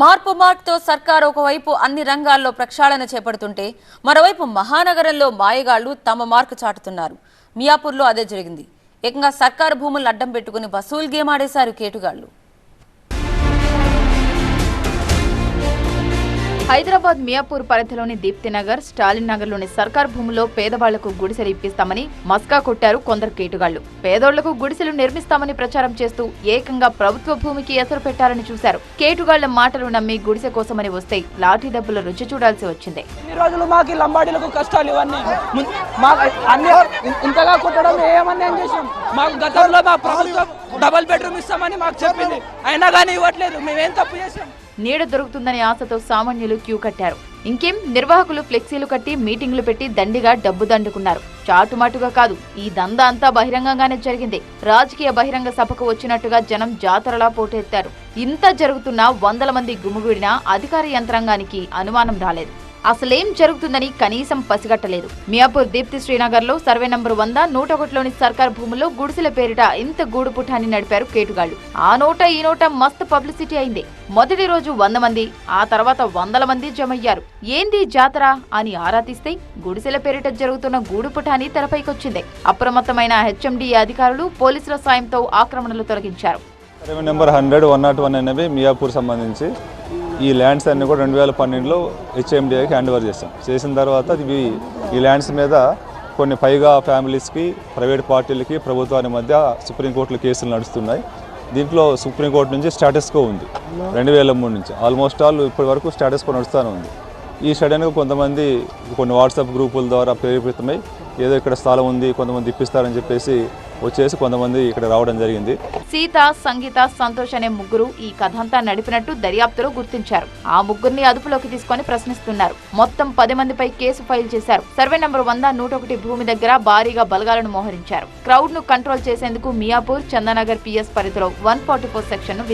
మార్పు మార్క్తో సర్కార్ ఒకవైపు అన్ని రంగాల్లో ప్రక్షాళన చేపడుతుంటే మరోవైపు మహానగరంలో మాయగాళ్ళు తమ మార్కు చాటుతున్నారు. మియాపూర్లో అదే జరిగింది. ఏకంగా సర్కారు భూములను అడ్డం పెట్టుకుని వసూలు గేమ్ ఆడేశారు కేటుగాళ్ళు. హైదరాబాద్ మియాపూర్ పరిధిలోని దీప్తినగర్ స్టాలిన్ నగర్లోని సర్కార్ భూముల్లో పేదవాళ్ళకు గుడిసెలు ఇప్పిస్తామని మస్కా కొట్టారు కొందరు కేటుగాళ్ళు. పేదోళ్ళకు గుడిసెలు నిర్మిస్తామని ప్రచారం చేస్తూ ఏకంగా ప్రభుత్వ భూమికి ఎసరు పెట్టాలని చూశారు. కేటుగాళ్ళ మాటలు నమ్మి గుడిసె కోసమని వస్తే లాఠీ దెబ్బలు రుచి చూడాల్సి వచ్చింది. ఇన్ని రోజులు మాకు లంబాడీలకు కష్టాలు ఇవన్నీ. ఇంతగా కుట్టడం ఏమన్నా ఏం మాకు గతంలో మా ప్రభుత్వం డబల్ బెడ్రూమ్ ఇస్తామని మాకు చెప్పింది. అయినా కానీ ఇవ్వట్లేదు. మేమేం తప్పు చేసాం నీడ దొరుకుతుందనే ఆశతో సామాన్యులు క్యూ కట్టారు. ఇంకేం నిర్వాహకులు ఫ్లెక్సీలు కట్టి మీటింగ్లు పెట్టి దండిగా డబ్బు దండుకున్నారు. చాటుమాటుగా కాదు ఈ దందా అంతా బహిరంగంగానే జరిగింది. రాజకీయ బహిరంగ సభకు వచ్చినట్టుగా జనం జాతరలా పోటెత్తారు. ఇంత జరుగుతున్నా వందల మంది గుమిగూడినా అధికార యంత్రాంగానికి అనుమానం రాలేదు. అసలేం జరుగుతుందని కనీసం పసిగట్టలేదు. మియాపూర్ దీప్తి శ్రీనగర్లో సర్వే నంబర్ వంద నూట ఒకటిలోని సర్కార్ భూముల్లో గుడిసెల పేరిట ఇంత గూడు పుఠాన్ని నడిపారు కేటుగాళ్ళు ఆ నోట ఈ నోట మస్తు పబ్లిసిటీ అయింది. మొదటి రోజు వంద మంది ఆ తర్వాత వందల మంది జమయ్యారు. ఏంది జాతర అని ఆరా తీస్తే గుడిసెల పేరిట జరుగుతున్న గూడు పుఠాని తెరపైకొచ్చింది. అప్రమత్తమైన హెచ్ఎండి అధికారులు పోలీసుల సాయంతో ఆక్రమణలు తొలగించారు. Survey number hundred one nought one అనేవి మియాపూర్ సంబంధించి ఈ ల్యాండ్స్ అన్నీ కూడా రెండు వేల పన్నెండులో హెచ్ఎండిఐకి హ్యాండ్ ఓవర్ చేస్తాం. చేసిన తర్వాత ఇవి ఈ ల్యాండ్స్ మీద కొన్ని పైగా ఫ్యామిలీస్కి ప్రైవేట్ పార్టీలకి ప్రభుత్వాని మధ్య సుప్రీంకోర్టులో కేసులు నడుస్తున్నాయి. దీంట్లో సుప్రీంకోర్టు నుంచి స్టాటస్కో ఉంది. రెండు వేల మూడు నుంచి. ఆల్మోస్ట్ ఆల్ ఇప్పటి వరకు స్టాటస్కో నడుస్తూనే ఉంది. ఈ సడన్గా కొంతమంది కొన్ని వాట్సాప్ గ్రూపుల ద్వారా ప్రేరేపితమై ఏదో ఇక్కడ స్థలం ఉంది కొంతమంది ఇప్పిస్తారని చెప్పేసి వచ్చేసి కొంతమంది ఇక్కడ రావడం జరిగింది. సీత సంగీత సంతోష్ అనే ముగ్గురు ఈ కథంతా నడిపినట్టు దర్యాప్తులో గుర్తించారు. ఆ ముగ్గురిని అదుపులోకి తీసుకొని ప్రశ్నిస్తున్నారు. మొత్తం పది మందిపై కేసు ఫైల్ చేశారు. సర్వే నంబర్ వంద నూట ఒకటి భూమి దగ్గర భారీగా బలగాలను మోహరించారు. క్రౌడ్ను కంట్రోల్ చేసేందుకు మియాపూర్ చందానగర్ పిఎస్ పరిధిలో వన్ ఫార్టీ ఫోర్ సెక్షన్ను